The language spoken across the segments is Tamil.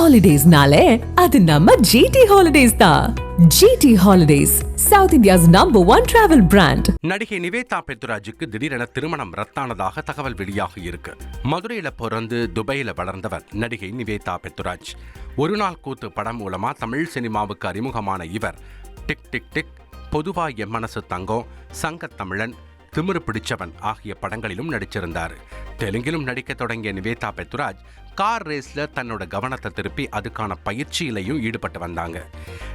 ஹாலிடேஸ்னாலே அது நம்ம ஜிடி ஹாலிடேஸ் தான் G T holidays south India's number one travel brand நடிகை நிவேதா பெத்துராஜுக்கு திடீரென திருமணம் ரத்தானதாக தகவல் வெளியாகி இருக்கு. மதுரையில பிறந்து துபாயில வளர்ந்தவர் நடிகை நிவேதா பெத்துராஜ் ஒரு நாள் கூத்து படம் மூலமா தமிழ் சினிமாவுக்கு அறிமுகமான இவர். டிக் டிக் டிக் பொதுவா என் மனசு தங்கம் சங்கத் தமிழன் திமிரு பிடிச்சவன் ஆகிய படங்களிலும் நடிச்சிருந்தார். தெலுங்கிலும் நடிக்க தொடங்கிய நிவேதா பெத்துராஜ் கார் ரேஸ்ல தன்னோட கவனத்தை திருப்பி அதுக்கான பயிற்சியிலையும் ஈடுபட்டு வந்தாங்க.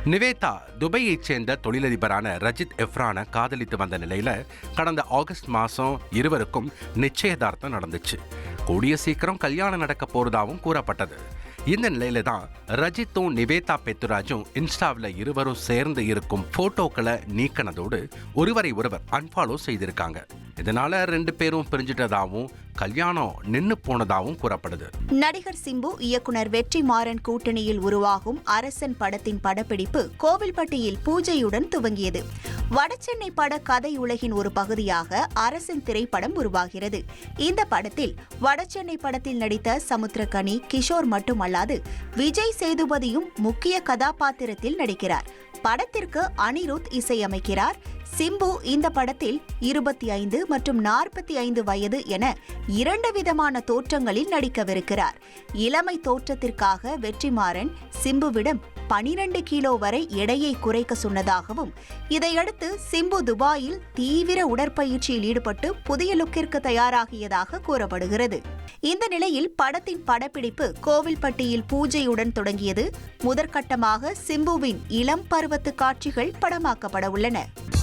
நிவேதா துபையைச் சேர்ந்த தொழிலதிபரான ரஜித் எஃப்ரானை காதலித்து வந்த நிலையில கடந்த ஆகஸ்ட் மாதம் இருவருக்கும் நிச்சயதார்த்தம் நடந்துச்சு. கூடிய சீக்கிரம் கல்யாணம் நடக்க போறதாகவும் கூறப்பட்டது. இந்த நிலையில தான் ரஜித்தும் நிவேதா பெத்துராஜும் இன்ஸ்டாவில் இருவரும் சேர்ந்து இருக்கும் போட்டோக்களை நீக்கினதோடு ஒருவரை ஒருவர் அன்ஃபாலோ செய்திருக்காங்க. இதனால ரெண்டு பேரும் பிரிஞ்சிட்டதாகவும் கல்யாணம் நின்னு போனதாகவும் கூறப்படுது. நடிகர் சிம்பு இயக்குனர் வெற்றி மாறன் கூட்டணியில் உருவாகும் அரசன் படத்தின் படப்பிடிப்பு கோவில்பட்டியில் பூஜையுடன் துவங்கியது. வடசென்னை பட கதை உலகின் ஒரு பகுதியாக அரசன் திரைப்படம் உருவாகிறது. இந்த படத்தில் வடசென்னை படத்தில் நடித்த சமுத்திரகனி கிஷோர் மட்டுமல்லாது விஜய் சேதுபதியும் முக்கிய கதாபாத்திரத்தில் நடிக்கிறார். படத்திற்கு அனிருத் இசையமைக்கிறார். சிம்பு இந்த படத்தில் இருபத்தி ஐந்து மற்றும் நாற்பத்தி ஐந்து வயது என இரண்டு விதமான தோற்றங்களில் நடிக்கவிருக்கிறார். இளமை தோற்றத்திற்காக வெற்றிமாறன் சிம்புவிடம் பனிரெண்டு கிலோ வரை எடையை குறைக்க சொன்னதாகவும் இதையடுத்து சிம்பு துபாயில் தீவிர உடற்பயிற்சியில் ஈடுபட்டு புதிய லுக்கிற்கு தயாராகியதாக கூறப்படுகிறது. இந்த நிலையில் படத்தின் படப்பிடிப்பு கோவில்பட்டியில் பூஜையுடன் தொடங்கியது. முதற்கட்டமாக சிம்புவின் இளம் பருவத்து காட்சிகள் படமாக்கப்பட உள்ளன.